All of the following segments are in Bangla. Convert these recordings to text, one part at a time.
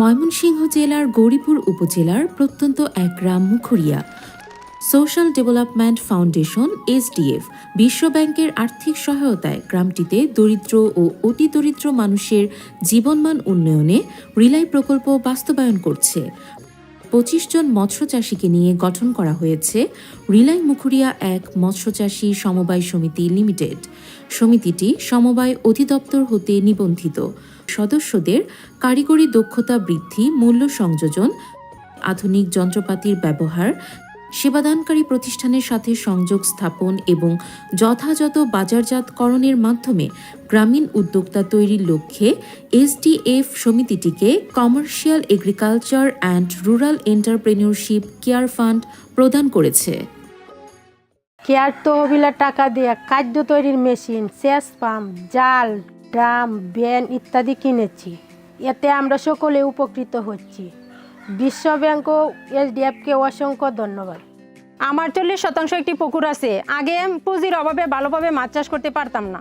ময়মনসিংহ জেলার গৌরীপুর উপজেলার প্রত্যন্ত এক গ্রাম Mukhria. Social development foundation, SDF বিশ্বব্যাংকের আর্থিক সহায়তায় গ্রামটিতে দরিদ্র ও অতি দরিদ্র মানুষের জীবনমান উন্নয়নে রিলাই প্রকল্প বাস্তবায়ন করছে। পঁচিশ জন মৎস্যচাষীকে নিয়ে গঠন করা হয়েছে রিলাই মুখুরিয়া এক মৎস্যচাষী সমবায় সমিতি লিমিটেড। সমিতিটি সমবায় অধিদপ্তর হতে নিবন্ধিত। সদস্যদের কারিগরি দক্ষতা বৃদ্ধি, মূল্য সংযোজন, আধুনিক যন্ত্রপাতির ব্যবহার সেবাদানকারী প্রতিষ্ঠানের সাথে সংযোগ স্থাপন এবং যথাযথ বাজারজাতকরণের মাধ্যমে গ্রামীণ উদ্যোক্তা তৈরির লক্ষ্যে SDF সমিতিটিকে commercial agriculture and rural entrepreneurship care fund প্রদান করেছে। কেয়ার তহবিলের টাকা দিয়ে খাদ্য তৈরির মেশিন, সেচ পাম্প, জাল, ড্রাম ব্যান ইত্যাদি কিনেছি। এতে আমরা সকলে উপকৃত হচ্ছি। বিশ্ব ব্যাংক ও এসডিএফকে অসংখ্য ধন্যবাদ। আমার চল্লিশ শতাংশ একটি পুকুর আছে। আগে পুঁজির অভাবে ভালোভাবে মাছ চাষ করতে পারতাম না।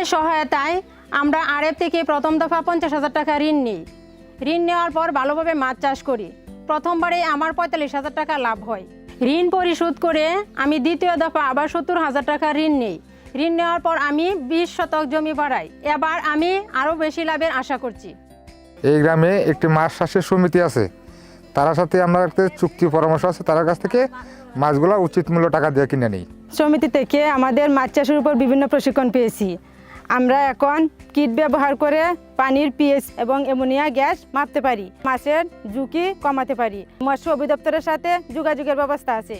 এর সহায়তায় আমরা আরএফ থেকে প্রথম দফা পঞ্চাশ হাজার টাকা ঋণ নিই। ঋণ নেওয়ার পর ভালোভাবে মাছ চাষ করি। প্রথমবারে আমার পঁয়তাল্লিশ হাজার টাকা লাভ হয়। ঋণ পরিশোধ করে আমি দ্বিতীয় দফা আবার সত্তর হাজার টাকা ঋণ নিই। ঋণ নেওয়ার পর আমি বিশ শতক জমি বাড়াই। এবার আমি আরও বেশি লাভের আশা করছি। এই গ্রামে একটি মাছ চাষের সমিতি আছে। তার সাথে আমরা একটা চুক্তি পরামর্শ আছে তার কাছ থেকে মাছগুলো উচিত মূল্য টাকা দিয়ে কিনে নিই। সমিতি থেকে আমাদের মাছ চাষের উপর বিভিন্ন প্রশিক্ষণ পেয়েছি। আমরা এখন কিট ব্যবহার করে পানির পিএইচ এবং অ্যামোনিয়া গ্যাস মাপতে পারি মাছের ঝুঁকি কমাতে পারি। মৎস্য অধিদপ্তরের সাথে যোগাযোগের ব্যবস্থা আছে।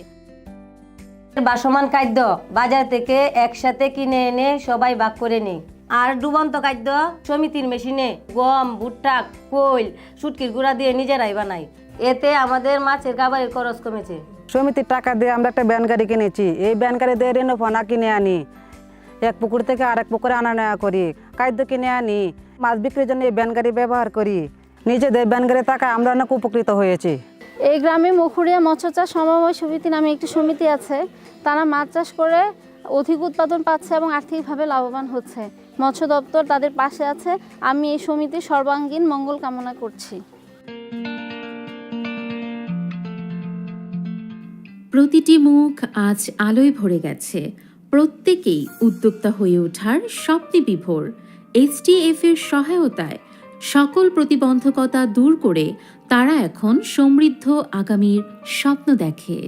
বাসমান খাদ্য বাজার থেকে একসাথে কিনে এনে সবাই ভাগ করে নিই। আর ডুবন্ত খাদ্য সমিতির মেশিনে গম ভুট্টা কোল শুটকির গুঁড়া দিয়ে নিজেরাই বানাই। এতে আমাদের মাছের খাবারের খরচ কমেছে। সমিতির টাকা দিয়ে আমরা একটা ব্যান গাড়ি কিনেছি। এই ব্যান গাড়ি দিয়ে রেনো ফোনা কিনে আনি। এক পুকুর থেকে আরেক পুকুরে আনা নেওয়া করি। খাদ্য কিনে আনি। মাছ বিক্রির জন্য এই ব্যান গাড়ি ব্যবহার করি। নিজেদের ব্যান গাড়ি টাকা আমরা অনেক উপকৃত হয়েছি। এই গ্রামে মুখুরিয়া মৎস্য চাষ সমবায় সমিতি নামে একটি সমিতি আছে। তারা মাছ চাষ করে অধিক উৎপাদন পাচ্ছে এবং আর্থিকভাবে লাভবান হচ্ছে। মৎস্য দপ্তর তাদের পাশে আছে। আমি এই সমিতির সর্বাঙ্গীন মঙ্গল কামনা করছি। প্রতিটি মুখ আজ আলোয় ভরে গেছে। প্রত্যেকেই উদ্যোক্তা হয়ে ওঠার স্বপ্নে বিভোর। এইচডিএফ এর সহায়তায় সকল প্রতিবন্ধকতা দূর করে তারা এখন সমৃদ্ধ আগামীর স্বপ্ন দেখে।